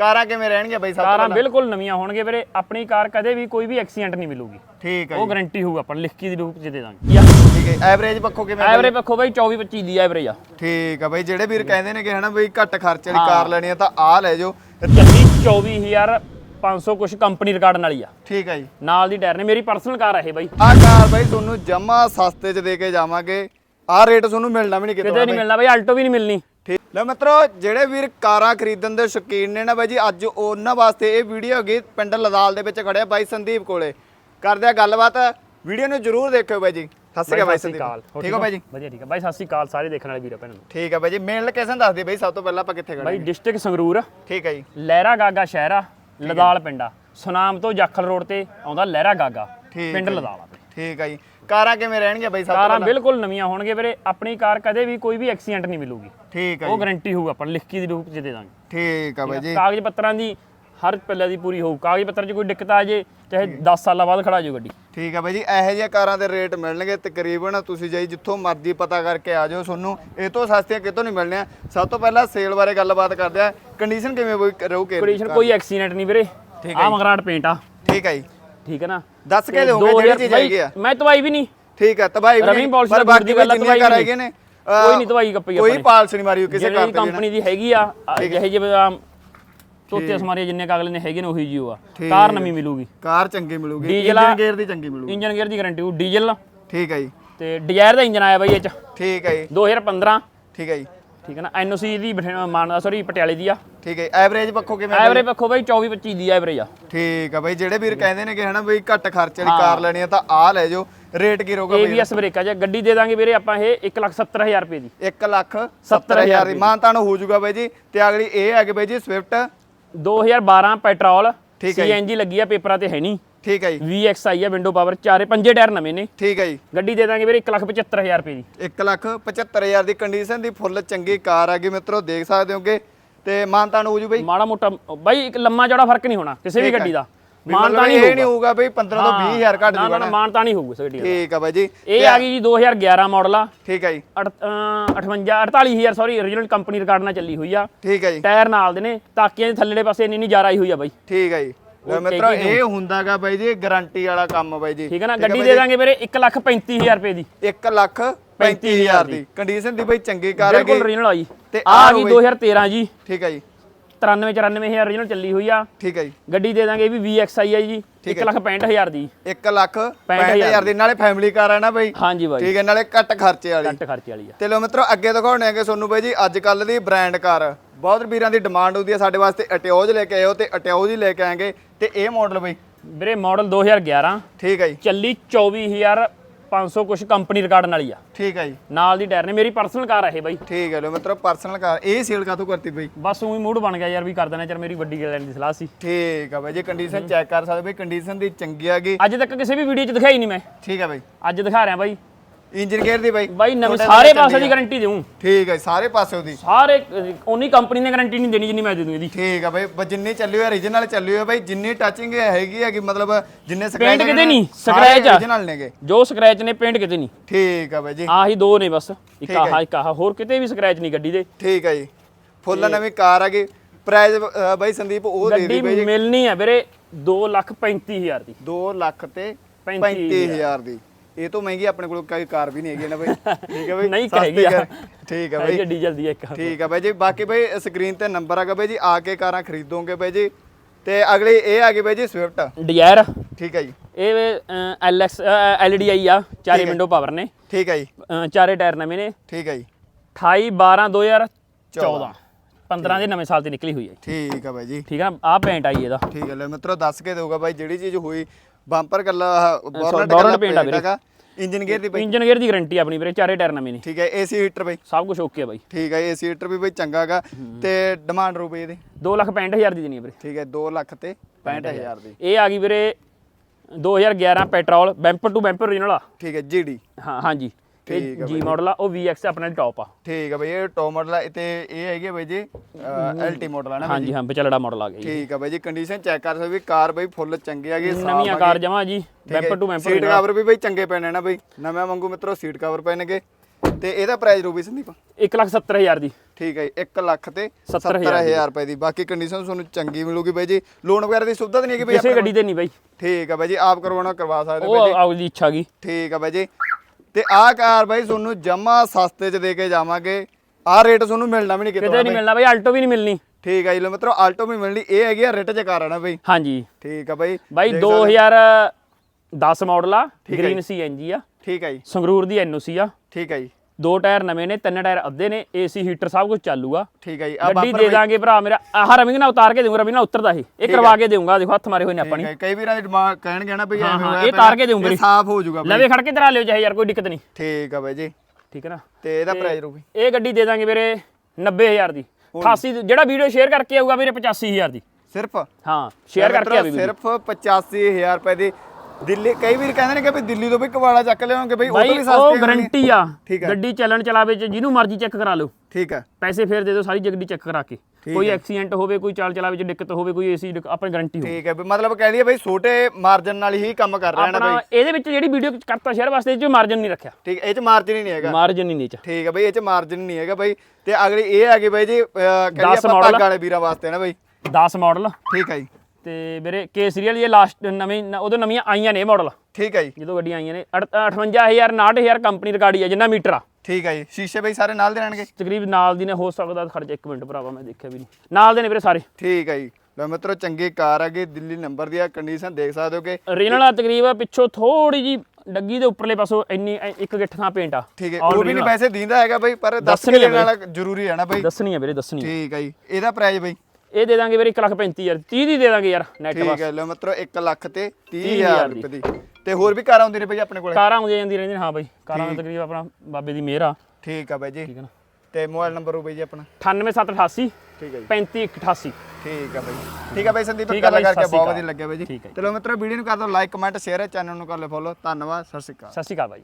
ਕਾਰਾਂ ਕਿਵੇਂ ਰਹਿਣਗੀਆਂ ਬਾਈ ਸਭ ਤੋਂ ਕਾਰਾਂ ਪਹਿਲਾਂ ਬਿਲਕੁਲ ਨਵੀਆਂ ਹੋਣਗੇ ਵੀਰੇ। ਆਪਣੀ ਕਾਰ ਕਦੇ ਵੀ ਕੋਈ ਵੀ ਐਕਸੀਡੈਂਟ ਨਹੀਂ ਮਿਲੂਗੀ। ਠੀਕ ਹੈ ਉਹ ਜੀ। ਗਾਰੰਟੀ ਹੋਊ ਆਪਾਂ ਲਿਖਤੀ ਦੀ ਰੂਪ ਚ ਦੇ ਦਾਂਗੇ। ਠੀਕ ਹੈ ਐਵਰੇਜ ਪੱਖੋਂ ਕਿਵੇਂ ਬਾਈ? ਐਵਰੇਜ ਪੱਖੋ ਬਾਈ 24 25 ਦੀ ਐਵਰੇਜ ਆ। ਠੀਕ ਆ ਬਾਈ ਜਿਹੜੇ ਵੀਰ ਕਹਿੰਦੇ ਨੇ ਕਿ ਹਨਾ ਬਈ ਘੱਟ ਖਰਚੇ ਵਾਲੀ ਕਾਰ ਲੈਣੀ ਆ ਤਾਂ ਆਹ ਲੈ ਜਾਓ। ਚੱਲੀ 24500 ਕੁਛ ਕੰਪਨੀ ਰਿਕਾਰਡਨ ਵਾਲੀ ਆ। ਠੀਕ ਆ ਜੀ। ਨਾਲ ਦੀ ਟਾਇਰ ਨੇ ਮੇਰੀ ਪਰਸਨਲ ਕਾਰ ਆ ਇਹ ਬਾਈ। ਆਹ ਕਾਰ ਬਾਈ ਤੁਹਾਨੂੰ ਜਮਾ ਸਸਤੇ 'ਚ ਦੇ ਕੇ ਜਾਵਾਂਗੇ। ਆਹ ਰੇਟ ਤੁਹਾਨੂੰ ਮਿਲਣਾ ਵੀ ਨਹੀਂ ਕਿਤੇ ਕਿਤੇ ਨਹੀਂ ਮਿਲਣਾ ਬਾਈ ਆਲਟੋ ਵੀ ਨਹੀਂ ਮਿਲਣੀ। ਲੈ ਮਿੱਤਰੋ ਜਿਹੜੇ ਵੀਰ ਕਾਰਾਂ ਖਰੀਦਣ ਦੇ ਸ਼ੌਕੀਨ ਨੇ ਨਾ ਬਾਈ ਜੀ ਅੱਜ ਉਹਨਾਂ ਵਾਸਤੇ ਇਹ ਵੀਡੀਓ ਹੈਗੀ ਪਿੰਡ ਲਦਾਲ ਦੇ ਵਿੱਚ ਖੜਿਆ ਬਾਈ ਸੰਦੀਪ ਕੋਲੇ। ਕਰਦੇ ਆ ਗੱਲਬਾਤ। ਵੀਡੀਓ ਨੂੰ ਜਰੂਰ ਦੇਖਿਓ ਬਾਈ ਜੀ। ਸਤਿ ਸ਼੍ਰੀ ਅਕਾਲ ਬਾਈ ਸੰਦੀਪ। ਠੀਕ ਹੋ ਬਾਈ ਜੀ? ਵਧੀਆ ਠੀਕ ਆ। ਬਾਈ ਸਤਿ ਸ਼੍ਰੀ ਅਕਾਲ ਸਾਰੇ ਦੇਖਣ ਵਾਲੇ ਵੀਰਾਂ ਭੈਣਾਂ ਨੂੰ। ਠੀਕ ਆ ਬਾਈ ਜੀ। ਮੇਨ ਲੋਕੇਸ਼ਨ ਦੱਸ ਦਿਓ ਬਾਈ ਸਭ ਤੋਂ ਪਹਿਲਾਂ ਆਪਾਂ ਕਿੱਥੇ ਖੜੇ ਬਾਈ ਹਾਂ ਡਿਸਟ੍ਰਿਕਟ ਸੰਗਰੂਰ। ਠੀਕ ਹੈ ਜੀ। ਲਹਿਰਾ ਗਾਗਾ ਸ਼ਹਿਰ ਆ ਲਦਾਲ ਪਿੰਡਾ ਸੁਨਾਮ ਤੋਂ ਜਾਖਲ ਰੋਡ ਤੇ ਆਉਂਦਾ ਲਹਿਰਾ ਗਾਗਾ ਪਿੰਡ ਹੈ। ਲਦਾਲ ਠੀਕ ਆ ਜੀ। ਕਾਰਾਂ ਕਿਵੇਂ ਰਹਿਣਗੀਆਂ ਬਾਈ ਸਭ ਤੋਂ ਕਾਰਾਂ ਪਹਿਲਾਂ ਬਿਲਕੁਲ ਨਵੀਆਂ ਹੋਣਗੇ ਵੀਰੇ। ਆਪਣੀ ਕਾਰ ਕਦੇ ਵੀ ਕੋਈ ਵੀ ਐਕਸੀਡੈਂਟ ਨਹੀਂ ਮਿਲੂਗੀ। ਠੀਕ ਆ ਉਹ ਜੀ। ਗਾਰੰਟੀ ਹੋਊ ਆਪਾਂ ਨੂੰ ਲਿਖਤੀ ਦੀ ਰੂਪ ਚ ਦੇ ਦਾਂਗੇ। ਠੀਕ ਆ ਬਾਈ ਜੀ। ਕਾਗਜ਼ ਪੱਤਰਾਂ ਦੀ ਹਰ ਪੱਲੇ ਦੀ ਪੂਰੀ ਹੋਊ। ਕਾਗਜ਼ ਪੱਤਰ 'ਚ ਕੋਈ ਦਿੱਕਤ ਆ ਜੇ ਚਾਹੇ 10 ਸਾਲਾਂ ਬਾਅਦ ਖੜਾ ਜਾਊ ਗੱਡੀ। ਠੀਕ ਆ ਬਾਈ ਜੀ ਇਹੋ ਜਿਹੀਆਂ ਕਾਰਾਂ ਦੇ ਰੇਟ ਮਿਲਣਗੇ ਤਕਰੀਬਨ। ਤੁਸੀਂ ਜਾਈ ਜਿੱਥੋਂ ਮਰਜ਼ੀ ਪਤਾ ਕਰਕੇ ਆ ਜਾਓ ਤੁਹਾਨੂੰ। ਇਹ ਤੋਂ ਸਸਤੀਆਂ ਕਿਤੋਂ ਨਹੀਂ ਮਿਲਣੀਆਂ? ਸਭ ਤੋਂ ਪਹਿਲਾਂ ਸੇਲ ਬਾਰੇ ਗੱਲਬਾਤ ਕਰਦੇ ਆ। ਕੰਡੀਸ਼ਨ ਕਿਵੇਂ ਹੋਈ ਰਹੂਗੀ ਕੰਡੀਸ਼ਨ ਕੋਈ ਐਕਸੀਡੈਂਟ ਨਹੀਂ ਵੀਰੇ। ਆ ਮਗਰਾਟ ਪੇਂਟ ਆ। ਠੀਕ ਆ ਜੀ। ਠੀਕ ਹੈ ਨਾ? ਦੱਸ ਕੇ ਦਿਓਗੇ 2000 ਜਿਹੜੀ ਚੀਜ਼ ਹੈਗੀ ਆ? ਮੈਂ ਦਵਾਈ ਵੀ ਨਹੀਂ। ਠੀਕ ਆ ਤਬਾਈ ਪਾਲਿਸ਼ ਦਾ ਬਾਕੀ ਗੱਲ ਤਬਾਈ ਕਾਰ ਵੀ ਹੈਗੀਆਂ ਨੇ ਕੋਈ ਨਹੀਂ ਦਵਾਈ ਕੱਪੀ ਕੋਈ ਆਪਣੇ। ਪਾਲਸ ਨਹੀਂ ਮਾਰੀ ਕਿਸੇ ਕਾਰ ਤੇ। ਕੰਪਨੀ ਦੀ ਹੈਗੀ ਆ ਜਿਹੇ ਜਿਹੇ ਤੋਤੇ ਸਮਾਰੀਆਂ ਜਿੰਨੇ ਕਾਗਜ਼ ਨੇ ਹੈਗੇ ਨੇ ਉਹੀ ਜਿਓ ਆ। ਕਾਰ ਨਵੀਂ ਮਿਲੂਗੀ। ਕਾਰ ਚੰਗੀ ਮਿਲੂਗੀ ਇੰਜਨ ਗੇਅਰ ਦੀ ਚੰਗੀ ਮਿਲੂਗੀ। ਇੰਜਨ ਗੇਅਰ ਦੀ ਗਾਰੰਟੀ ਹੋਊ। ਡੀਜ਼ਲ। ਠੀਕ ਆ ਜੀ। ਤੇ ਡਿਜ਼ਾਇਰ ਦਾ ਇੰਜਨ ਆਇਆ ਬਾਈ ਇਹ ਚ। ਠੀਕ ਆ ਜੀ। 2015 ਠੀਕ ਆ ਜੀ। ਠੀਕ ਹੈ ਨਾ? ਐਨਓਸੀ ਦੀ ਬਠਿੰਡਾ ਮਾਨ ਸੌਰੀ ਪਟਿਆਲੇ ਦੀ ਆ। ਠੀਕ ਹੈ ਐਵਰੇਜ ਪੱਖੋਂ ਕਿਵੇਂ ਆ ਐਵਰੇਜ ਪੱਖੋ ਬਾਈ 24 25 ਦੀ ਐਵਰੇਜ ਆ। ਠੀਕ ਆ ਬਾਈ ਜਿਹੜੇ ਵੀਰ ਕਹਿੰਦੇ ਨੇ ਕਿ ਹਨਾ ਬਈ ਘੱਟ ਖਰਚੇ ਵਾਲੀ ਕਾਰ ਲੈਣੀ ਆ ਤਾਂ ਆਹ ਲੈ ਜਾਓ। ਰੇਟ ਕੀ ਰਹੂਗਾ ਬਾਈ? ABS ਬ੍ਰੇਕਾਂ ਜੇ। ਗੱਡੀ ਦੇ ਦਾਂਗੇ ਵੀਰੇ ਆਪਾਂ ਇਹ 170000 ਰੁਪਏ ਦੀ। 1 ਲੱਖ 70000 ਦੀ। ਮਾਨਤਾਨ ਹੋ ਜਾਊਗਾ ਬਾਈ ਜੀ। ਤੇ ਅਗਲੀ ਇਹ ਹੈ ਕਿ ਬਾਈ ਜੀ ਸਵਿਫਟ 2012 ਪੈਟਰੋਲ। ਠੀਕ ਹੈ ਜੀ। CNG ਲੱਗੀ ਆ ਪੇਪਰਾਂ ਤੇ ਹੈ ਨਹੀਂ। ਠੀਕ ਹੈ ਜੀ। VXI ਆ ਵਿੰਡੋ ਪਾਵਰ ਚਾਰੇ ਪੰਜੇ ਟਾਇਰ ਨਵੇਂ ਨੇ। ਠੀਕ ਹੈ ਜੀ। ਗੱਡੀ ਦੇ ਦਾਂਗੇ ਵੀਰੇ 175000 ਰੁਪਏ ਦੀ। 1 ਲੱਖ 75000 ਦੀ ਕੰਡੀਸ਼ਨ ਦੀ ਫੁੱਲ ਚੰਗੀ ਕਾਰ ਹੈਗੀ ਮਿੱਤਰੋ ਦੇਖ ਸਕਦੇ ਹੋਗੇ। ਤੇ ਮਾਨਤਾਨ ਹੋ ਜੂ ਬਾਈ। ਮਾੜਾ ਮੋਟਾ ਬਾਈ ਇੱਕ ਲੰਮਾ ਚੌੜਾ ਫ਼ਰਕ ਨਹੀਂ ਹੋਣਾ ਕਿਸੇ ਵੀ ਹੈ। ਗੱਡੀ ਦਾ। ਮਾਨਤਾ ਨਹੀਂ ਹੋਊਗਾ। ਹੋਊਗਾ ਬਈ 15 ਤੋਂ 20000 ਘੱਟ ਜੂਗਾ ਨਾ ਨਾ ਮਾਨਤਾ ਨਹੀਂ ਹੋਊਗਾ ਇਸ ਗੱਡੀ ਦਾ। ਠੀਕ ਆ ਬਾਈ ਜੀ। ਇਹ ਆ ਗਈ ਜੀ 2011 ਮਾਡਲ ਆ। ਠੀਕ ਹੈ ਜੀ। 58 48000 ਸੌਰੀ origignal ਕੰਪਨੀ ਰਿਕਾਰਡ ਨਾਲ ਚੱਲੀ ਹੋਈ ਆ। ਠੀਕ ਹੈ ਜੀ। ਟਾਇਰ ਨਾਲ ਦੇ ਨੇ ਤਾਕੀਆਂ ਦੇ ਥੱਲੜੇ ਪਾਸੇ ਇੰਨੀ ਨਹੀਂ ਜਾਰਾ ਆਈ ਹੋਈ ਆ ਬਾਈ। ਠੀਕ ਹੈ ਜੀ। ਲੈ ਮਿੱਤਰੋ ਇਹ ਹੁੰਦਾਗਾ ਬਾਈ ਜੀ ਗਾਰੰਟੀ ਵਾਲਾ ਕੰਮ ਬਾਈ ਜੀ। ਠੀਕ ਹੈ ਨਾ ਗੱਡੀ ਦੇ ਦਾਂਗੇ ਵੀਰੇ 135000 ਰੁਪਏ ਦੀ। 1 ਲੱਖ 35000 ਦੀ। ਕੰਡੀਸ਼ਨ ਦੀ। ਬਾਈ ਚੰਗੀ ਕਾਰ ਹੈਗੀ। ਬਿਲਕੁਲ origignal ਆ ਜੀ। ਤੇ ਆ ਗਈ ਹੋਈ- 2013 ਜੀ। ਠੀਕ ਹੈ ਜੀ। 93 94000 origignal ਚੱਲੀ ਹੋਈ ਆ। ਠੀਕ ਹੈ ਜੀ। ਗੱਡੀ ਦੇ ਦਾਂਗੇ ਇਹ ਵੀ VXI ਆ ਜੀ। ਠੀਕ ਹੈ। 165000 ਦੀ। 1 ਲੱਖ 65000 ਦੀ। ਨਾਲੇ ਫੈਮਿਲੀ ਕਾਰ ਹੈ ਨਾ ਬਾਈ। ਹਾਂਜੀ ਬਾਈ। ਠੀਕ ਹੈ ਨਾਲੇ ਘੱਟ ਖਰਚੇ ਵਾਲੀ। ਘੱਟ ਖਰਚੇ ਵਾਲੀ ਆ। ਤੇ ਲੋ ਮਿੱਤਰੋ ਅੱਗੇ ਦਿਖਾਉਣੇ ਆਗੇ ਤੁਹਾਨੂੰ ਬਾਈ ਜੀ ਅੱਜ ਕੱਲ ਦੀ ਬ੍ਰਾਂਡ ਕਾਰ ਬਹੁਤ ਵੀਰਾਂ ਦੀ ਡਿਮਾਂਡ ਹੁੰਦੀ ਹੈ ਸਾਡੇ ਵਾਸਤੇ। ਅਟਿਓਜ ਲੈ ਕੇ ਆਇਓ ਤੇ ਅਟਿਓਜ ਹੀ ਲੈ ਕੇ ਆਏਗੇ ਤੇ ਇਹ ਮਾਡਲ ਬਾਈ। ਵੀਰੇ ਮਾਡਲ 2011 ਠੀਕ ਹੈ ਜੀ। ਚੱਲੀ 24500 ਕੁਛ ਕੰਪਨੀ ਰਿਕਾਰਡਨ ਵਾਲੀ ਆ। ਠੀਕ ਹੈ ਜੀ। ਨਾਲ ਦੀ ਟਾਇਰ ਨੇ ਮੇਰੀ ਪਰਸਨਲ ਕਾਰ ਆ ਇਹ ਬਾਈ। ਠੀਕ ਹੈ ਲੋ ਮਿੱਤਰੋ ਪਰਸਨਲ ਕਾਰ ਇਹ ਸੇਲ ਕਾਤੋਂ ਕਰਤੀ ਬਾਈ? ਬਸ ਉਹੀ ਮੂਡ ਬਣ ਗਿਆ ਯਾਰ ਵੀ ਕਰ ਦੇਣਾ ਚਲ ਮੇਰੀ ਵੱਡੀ ਗੱਲ ਲੈਣ ਦੀ ਸਲਾਹ ਸੀ। ਠੀਕ ਆ ਬਾਈ ਜੀ ਕੰਡੀਸ਼ਨ ਚੈੱਕ ਕਰ ਸਕਦੇ ਬਾਈ ਕੰਡੀਸ਼ਨ ਦੀ ਚੰਗੀ ਹੈਗੀ ਅੱਜ ਤੱਕ ਕਿਸੇ ਵੀ ਵੀਡੀਓ 'ਚ ਦਿਖਾਈ ਨਹੀਂ ਮੈਂ। ਠੀਕ ਹੈ ਬਾਈ। ਅੱਜ ਦਿਖਾ ਰਿਹਾ ਬਾਈ। ਇੰਜਨ ਗੇਅਰ ਦੀ ਬਾਈ। ਬਾਈ ਨਵੇਂ ਸਾਰੇ ਪਾਸੇ ਦੀ ਗਾਰੰਟੀ ਦੇਉਂ ਠੀਕ ਹੈ ਸਾਰੇ ਪਾਸੇ ਉਹਦੀ। ਸਾਰੇ ਉਨੀ ਕੰਪਨੀ ਨੇ ਗਾਰੰਟੀ ਨਹੀਂ ਦੇਣੀ ਜਿੰਨੀ ਮੈਂ ਦੇ ਦੂੰ ਇਹਦੀ। ਠੀਕ ਆ ਬਾਈ ਜਿੰਨੀ ਚੱਲੀ ਹੋਈ origignal ਚੱਲੀ ਹੋਈ ਬਾਈ ਜਿੰਨੀ ਟੱਚਿੰਗ ਹੈਗੀ ਹੈਗੀ ਮਤਲਬ ਜਿੰਨੇ ਸਕ੍ਰੈਚ ਕਿਤੇ ਨਹੀਂ, ਆ। origignal ਨੇਗੇ। ਜੋ ਸਕ੍ਰੈਚ ਨੇ ਪੇਂਟ ਕਿਤੇ ਨਹੀਂ। ਠੀਕ ਆ ਬਾਈ ਜੀ। ਆਹੀ ਦੋ ਨੇ ਬਸ ਇੱਕ ਹੈ ਆਹ ਇੱਕ ਆਹ ਹੋਰ ਕਿਤੇ ਵੀ ਸਕ੍ਰੈਚ ਨਹੀਂ ਗੱਡੀ ਦੇ। ਠੀਕ ਆ ਜੀ। ਫੁੱਲ ਨਵੀਂ ਕਾਰ ਹੈਗੀ ਪ੍ਰਾਈਸ ਬਾਈ ਸੰਦੀਪ ਉਹ ਦੇ ਦੀ ਬਾਈ ਜੀ। ਮਿਲਣੀ ਹੈ ਵੀਰੇ 235000 ਦੀ। 2 ਲੱਖ ਤੇ 35,000 35000 ਦੀ। ਇਹ ਤੋਂ ਮਹਿੰਗੀ ਆਪਣੇ ਕੋਲ ਕੋਈ ਕਾਰ ਵੀ ਨਹੀਂ ਹੈਗੀ ਨਾ ਬਾਈ। ਠੀਕ ਹੈ ਬਾਈ? ਨਹੀਂ ਕਹੇਗੀ। ਠੀਕ ਆ ਬਾਈ। ਹੈਗੀ ਡੀਜ਼ਲ ਦੀ ਇੱਕ ਠੀਕ ਆ ਬਾਈ ਜੀ ਬਾਕੀ ਬਾਈ ਸਕਰੀਨ ਤੇ ਨੰਬਰ ਹੈਗਾ ਬਾਈ ਜੀ ਆ ਕੇ ਕਾਰਾਂ ਖਰੀਦੋਗੇ ਬਾਈ ਜੀ। ਤੇ ਅਗਲੀ ਇਹ ਆ ਗਈ ਬਾਈ ਜੀ ਸਵਿਫਟ ਡਿਜ਼ਾਇਰ ਠੀਕ ਹੈ ਜੀ। ਇਹ ਐਲਐਕਸ ਐਲਡੀਆਈ ਆ ਚਾਰੇ ਵਿੰਡੋ ਪਾਵਰ ਨੇ। ਠੀਕ ਹੈ ਜੀ। ਚਾਰੇ ਟਾਇਰ ਨਵੇਂ ਨੇ। ਠੀਕ ਹੈ ਜੀ। 28 12 2014 15 ਦੇ ਨਵੇਂ ਸਾਲ ਤੇ ਨਿਕਲੀ ਹੋਈ ਹੈ ਠੀਕ ਆ ਬਾਈ ਜੀ। ਠੀਕ ਆ ਆ ਪੇਂਟ ਆਈ ਇਹਦਾ। ਠੀਕ ਹੈ ਲੈ ਮਿੱਤਰੋ ਦੱਸ ਕੇ ਦੇਊਗਾ ਬਾਈ ਜਿਹੜੀ ਚੀਜ਼ ਹੋਈ ਬੰਪਰ ਗੱਲਾ ਬੋਰਨਟ ਆ ਪੇਂਟ ਹੈਗਾ। ਇੰਜਨ ਗੇਅਰ ਦੀ ਬਾਈ। ਇੰਜਨ ਗੇਅਰ ਦੀ ਗਾਰੰਟੀ ਆਪਣੀ ਵੀਰੇ ਚਾਰੇ ਟਾਇਰ ਨਵੇਂ ਨੇ। ਠੀਕ ਹੈ ਏਸੀ ਹੀਟਰ ਬਾਈ। ਸਭ ਕੁਝ ਓਕੇ ਆ ਬਾਈ। ਠੀਕ ਹੈ ਏਸੀ ਹੀਟਰ ਵੀ ਬਾਈ ਚੰਗਾ ਹੈਗਾ ਤੇ ਡਿਮਾਂਡ ਰੁਪਏ ਦੀ 265000 ਦੀ ਦੇਣੀ ਹੈ ਵੀਰੇ। ਠੀਕ ਹੈ 2 ਲੱਖ ਤੇ 65000 ਦੀ। ਇਹ ਆ ਗਈ ਵੀਰੇ 2011 petrol bumper to bumper origignal ਆ। ਠੀਕ ਹੈ ਜੀਡੀ ਹਾਂ ਹਾਂਜੀ। ਠੀਕ ਇਹ ਜੀ। ਮਾਡਲ ਆ ਉਹ VX ਆਪਣੇ ਟੌਪ ਆ। ਠੀਕ ਹੈ ਬਾਈ ਇਹ ਟੌਪ ਮਾਡਲ ਹੈ ਤੇ ਇਹ ਹੈਗੀ ਆ ਬਾਈ ਜੀ ਐਲਟੀ ਮਾਡਲ ਹੈ। ਨਾ ਹਾਂਜੀ ਹਾਂ ਵਿਚਲੜਾ ਮਾਡਲ ਆ ਗਿਆ ਜੀ। ਠੀਕ ਹੈ ਬਾਈ ਜੀ ਕੰਡੀਸ਼ਨ ਚੈੱਕ ਕਰ ਸਕਦੇ ਵੀ ਕਾਰ ਬਾਈ ਫੁੱਲ ਚੰਗੀ ਹੈਗੀ ਸਾਫ਼ ਨਵੀਆਂ ਹੈਗੀ। ਕਾਰ ਜਮਾ ਜੀ bumper to bumper seat cover ਵੀ ਬਾਈ ਚੰਗੇ ਪੈਣੇ ਨਾ ਬਾਈ। ਨਵੇਂ ਵਾਂਗੂ ਮਿੱਤਰੋ ਸੀਟ ਕਵਰ ਪੈਣਗੇ। ਤੇ ਇਹਦਾ ਪ੍ਰਾਈਸ ਰੂਬੀ ਸੰਦੀਪ? 1 ਲੱਖ 70 ਹਜ਼ਾਰ ਦੀ। ਠੀਕ ਹੈ ਜੀ 1 ਲੱਖ ਤੇ 70,000 70000 ਰੁਪਏ ਦੀ। ਬਾਕੀ ਕੰਡੀਸ਼ਨ ਤੁਹਾਨੂੰ ਚੰਗੀ ਮਿਲੂਗੀ ਬਾਈ ਜੀ। ਲੋਨ ਵਗੈਰਾ ਦੀ ਸੁਵਿਧਾ ਤਾਂ ਨਹੀਂ ਹੈਗੀ ਬਾਈ ਕਿਸੇ ਗੱਡੀ ਤੇ ਨਹੀਂ ਬਾਈ? ਠੀਕ ਹੈ ਬਾਈ ਜੀ ਆਪ ਕਰਵਾਉਣਾ ਕਰਵਾ ਸਕਦੇ ਬਾਈ ਜੀ। ਉਹ ਆਪਦੀ ਇੱਛਾ ਗਈ ਠੀਕ ਹੈ ਬਾਈ ਜੀ। ਤੇ ਆਹ ਕਾਰ ਬਾਈ ਤੁਹਾਨੂੰ ਜਮਾ ਸਸਤੇ 'ਚ ਦੇ ਕੇ ਜਾਵਾਂਗੇ। ਆਹ ਰੇਟ ਤੁਹਾਨੂੰ ਮਿਲਣਾ ਵੀ ਨਹੀਂ ਕਿਤੇ ਕਿਤੇ ਨਹੀਂ ਮਿਲਣਾ ਬਾਈ ਆਲਟੋ ਵੀ ਨਹੀਂ ਮਿਲਣੀ। ਠੀਕ ਹੈ ਜੀ ਲੋ ਮਿੱਤਰੋ ਆਲਟੋ ਵੀ ਮਿਲਣੀ। ਇਹ ਹੈਗੀ ਆ ਰਿਟ 'ਚ ਕਾਰ ਆ ਨਾ ਬਾਈ। ਹਾਂਜੀ। ਠੀਕ ਹੈ ਬਾਈ। ਬਾਈ ਦੇਖ ਸਕਦੇ- 2010 ਮਾਡਲ ਆ ਗ੍ਰੀਨ ਸੀਐਨਜੀ ਆ। ਠੀਕ ਹੈ ਜੀ। ਸੰਗਰੂਰ ਦੀ ਐਨਓਸੀ ਆ। ਠੀਕ ਹੈ ਜੀ। ਦੋ ਟਾਇਰ ਨਵੇਂ ਨੇ ਤਿੰਨ ਟਾਇਰ ਅੱਧੇ ਨੇ ਏਸੀ ਹੀਟਰ ਸਭ ਕੁਝ ਚਾਲੂ ਆ ਠੀਕ ਹੈ ਜੀ ਆ ਗੱਡੀ ਦੇ ਦਾਂਗੇ ਭਰਾ ਮੇਰਾ। ਆਹ ਰਵਿੰਗ ਨਾਲ ਉਤਾਰ ਕੇ ਦੇਊਂਗਾ ਰਵਿੰਗ ਨਾਲ ਉਤਰਦਾ ਇਹ। ਇਹ ਕਰਵਾ ਕੇ ਦੇਊਂਗਾ ਦੇਖੋ ਹੱਥ ਮਾਰੇ ਹੋਏ ਨੇ ਆਪਾਂ ਨੇ ਕਈ ਵੀਰਾਂ ਦੀ ਦਿਮਾਗ ਕਹਿਣਗੇ ਨਾ ਐਵੇਂ ਹੋਇਆ ਇਹ ਤਾਰ ਕੇ ਵੀਰੇ। ਇਹ ਸਾਫ਼ ਹੋ ਜਾਊਗਾ ਲਵੇ ਖੜ ਕੇ ਤਰਾ ਲਿਓ ਚਾਹੇ ਯਾਰ ਕੋਈ ਦਿੱਕਤ ਨਹੀਂ। ਠੀਕ ਹੈ ਬਾਈ ਜੀ। ਠੀਕ ਹੈ ਨਾ? ਤੇ ਇਹਦਾ ਪ੍ਰਾਈਸ ਰੂਬੀ ਇਹ ਗੱਡੀ ਦੇ ਦਾਂਗੇ ਵੀਰੇ 90000 ਦੀ। 88 ਦੀ- ਜਿਹੜਾ ਵੀਡੀਓ ਸ਼ੇਅਰ ਕਰਕੇ ਆਊਗਾ ਵੀਰੇ 85000 ਦੀ। ਸਿਰਫ? ਹਾਂ ਸ਼ੇਅਰ ਕਰਕੇ ਆਵੇ ਸਿਰਫ 85000 ਰੁਪਏ ਦੀ ਦਿੱਲੀ ਕਈ ਵੀਰ ਕਹਿੰਦੇ ਨੇ ਕਿ ਵੀ ਦਿੱਲੀ ਤੋਂ ਵੀ ਕਵਾੜਾ ਚੱਕ ਲਿਆਉਂਗੇ ਬਈ ਉਹ ਤੋਂ ਬਾਈ ਵੀ ਉਹ ਸਸਤੀ ਗਾਰੰਟੀ ਆ। ਠੀਕ ਹੈ। ਗੱਡੀ ਚੱਲਣ ਚਲਾਵੇ ਚ ਜਿਹਨੂੰ ਮਰਜ਼ੀ ਚੈੱਕ ਕਰਾ ਲਓ। ਠੀਕ ਹੈ ਪੈਸੇ ਫੇਰ ਦੇ ਦਿਓ ਸਾਰੀ ਗੱਡੀ ਚੈੱਕ ਕਰਾ ਕੇ। ਕੋਈ ਐਕਸੀਡੈਂਟ ਹੋਵੇ ਕੋਈ ਚਾਲ ਚਲਾਵੇ ਚ ਦਿੱਕਤ ਹੋਵੇ ਕੋਈ ਏਸੀ ਆਪਣੀ ਗਾਰੰਟੀ ਹੋਵੇ। ਠੀਕ ਹੈ ਵੀ ਮਤਲਬ ਕਹਿ ਲਈਏ ਬਈ ਛੋਟੇ ਮਾਰਜਨ ਨਾਲ ਹੀ ਕੰਮ ਕਰ ਰਿਹਾ ਨਾ ਆਪਣਾ ਬਈ। ਇਹਦੇ ਵਿੱਚ ਜਿਹੜੀ ਵੀਡੀਓ ਕਰਤਾ ਸ਼ੇਅਰ ਵਾਸਤੇ ਇਹ ਚ ਮਾਰਜਨ ਨਹੀਂ ਰੱਖਿਆ। ਠੀਕ ਇਹ ਚ ਮਾਰਜਨ ਹੀ ਨਹੀਂ ਹੈਗਾ। ਮਾਰਜਨ ਨਹੀਂ ਨੀਚਾ ਠੀਕ ਹੈ ਬਈ ਇਹ ਚ ਮਾਰਜਨ ਨਹੀਂ ਹੈਗਾ ਬਈ। ਤੇ ਅਗਲੀ ਇਹ ਹੈਗੀ ਬਈ ਜੀ ਅਹ, ਕਹਿ ਲਈਏ ਦਸ ਆਪਾਂ model। ਪੱਗ ਵਾਲੇ ਵੀਰਾਂ ਵਾਸਤੇ ਨਾ ਬਈ। 10 ਮਾਡਲ ਠੀਕ ਹੈ ਜੀ। ਤੇ ਵੀਰੇ ਕੇ ਸੀਰੀਅਲ ਇਹ ਲਾਸਟ ਨਵੇਂ ਉਦੋਂ ਨਵੀਆਂ ਆਈਆਂ ਨੇ ਮਾਡਲ ਠੀਕ ਹੈ ਜੀ। ਜਦੋਂ ਗੱਡੀਆਂ ਆਈਆਂ ਨੇ 58000 69000 ਕੰਪਨੀ ਰਿਕਾਰਡੀ ਆ ਜਿੰਨਾ ਮੀਟਰ ਆ। ਠੀਕ ਹੈ ਜੀ। ਸ਼ੀਸ਼ੇ ਬਈ ਸਾਰੇ ਨਾਲ ਦੇ ਰਹਿਣਗੇ? ਤਕਰੀਬ ਨਾਲ ਦੀ ਨੇ ਹੋ ਸਕਦਾ ਖਰਚਾ 1 ਮਿੰਟ ਭਰਾਵਾ ਮੈਂ ਦੇਖਿਆ ਵੀ ਨਹੀਂ। ਨਾਲ ਦੇ ਨੇ ਵੀਰੇ ਸਾਰੇ। ਠੀਕ ਹੈ ਜੀ। ਲਓ ਮਿੱਤਰੋ ਚੰਗੀ ਕਾਰ ਹੈਗੀ ਦਿੱਲੀ ਨੰਬਰ ਦੀ ਆ ਕੰਡੀਸ਼ਨ ਦੇਖ ਸਕਦੇ ਹੋ ਕਿ ਰੀਜਨਲ ਆ ਤਕਰੀਬ ਪਿੱਛੋਂ ਥੋੜੀ ਜੀ ਡੱਗੀ ਦੇ ਉੱਪਰਲੇ ਪਾਸੋਂ ਇੰਨੀ ਇੱਕ ਗਿੱਠ ਥਾਂ ਪੇਂਟ ਆ। ਠੀਕ ਹੈ ਉਹ ਵੀ ਨਹੀਂ। ਪੈਸੇ ਦਿੰਦਾ ਹੈਗਾ ਬਈ ਪਰ ਦੱਸ ਕੇ ਹੈ ਵਾਲਾ ਜ਼ਰੂਰੀ ਹੈ ਨਾ ਬਈ? ਦੱਸਣੀ ਆ ਵੀਰੇ ਦੱਸਣੀ। ਠੀਕ ਹੈ ਜੀ। ਇਹਦਾ ਪ੍ਰਾਈਸ ਬਈ? ਇਹ ਦੇ ਦਾਂਗੇ ਵੀਰੇ 1 ਲੱਖ 35 ਯਾਰ 30 ਦੀ ਦੇ ਦਾਂਗੇ ਯਾਰ ਨੈਟ ਠੀਕ ਹੈ ਲਓ ਮਿੱਤਰੋ 1 ਲੱਖ ਤੇ 30000 ਹਜ਼ਾਰ ਰੁਪਏ ਦੀ। ਤੇ ਹੋਰ ਵੀ ਕਾਰਾਂ ਹੁੰਦੀਆਂ ਨੇ ਬਈ ਆਪਣੇ ਕੋਲੇ? ਕਾਰਾਂ ਆਉਂਦੀਆਂ ਜਾਂਦੀਆਂ ਰਹਿੰਦੀਆਂ ਹਾਂ ਬਾਈ। ਕਾਰਾਂ ਦਾ ਤਕਰੀਬ ਆਪਣਾ ਬਾਬੇ ਦੀ ਮਿਹਰ ਆ। ਠੀਕ ਆ ਬਾਈ ਜੀ। ਠੀਕ ਹੈ ਨਾ। ਤੇ ਮੋਬਾਈਲ ਨੰਬਰ ਹੋ ਬਈ ਜੀ ਆਪਣਾ? 98788 ਠੀਕ ਹੈ ਜੀ। 3588 ਠੀਕ ਆ ਬਾਈ ਠੀਕ ਆ ਬਾਈ ਸੰਦੀਪ ਗੱਲ ਕਰਕੇ ਬਹੁਤ। ਵਧੀਆ ਲੱਗਿਆ ਬਾਈ ਜੀ। ਚਲੋ ਮਿੱਤਰੋ ਵੀਡੀਓ ਨੂੰ ਕਰ ਦਿਓ ਲਾਈਕ ਕਮੈਂਟ ਸ਼ੇਅਰ ਚੈਨਲ ਨੂੰ ਕਰ ਲਿਓ ਫੋਲੋ ਧੰਨਵਾਦ ਸਤਿ ਸ਼੍ਰੀ ਅਕਾਲ। ਸਤਿ ਸ਼੍ਰੀ ਅਕਾਲ ਬਾਈ।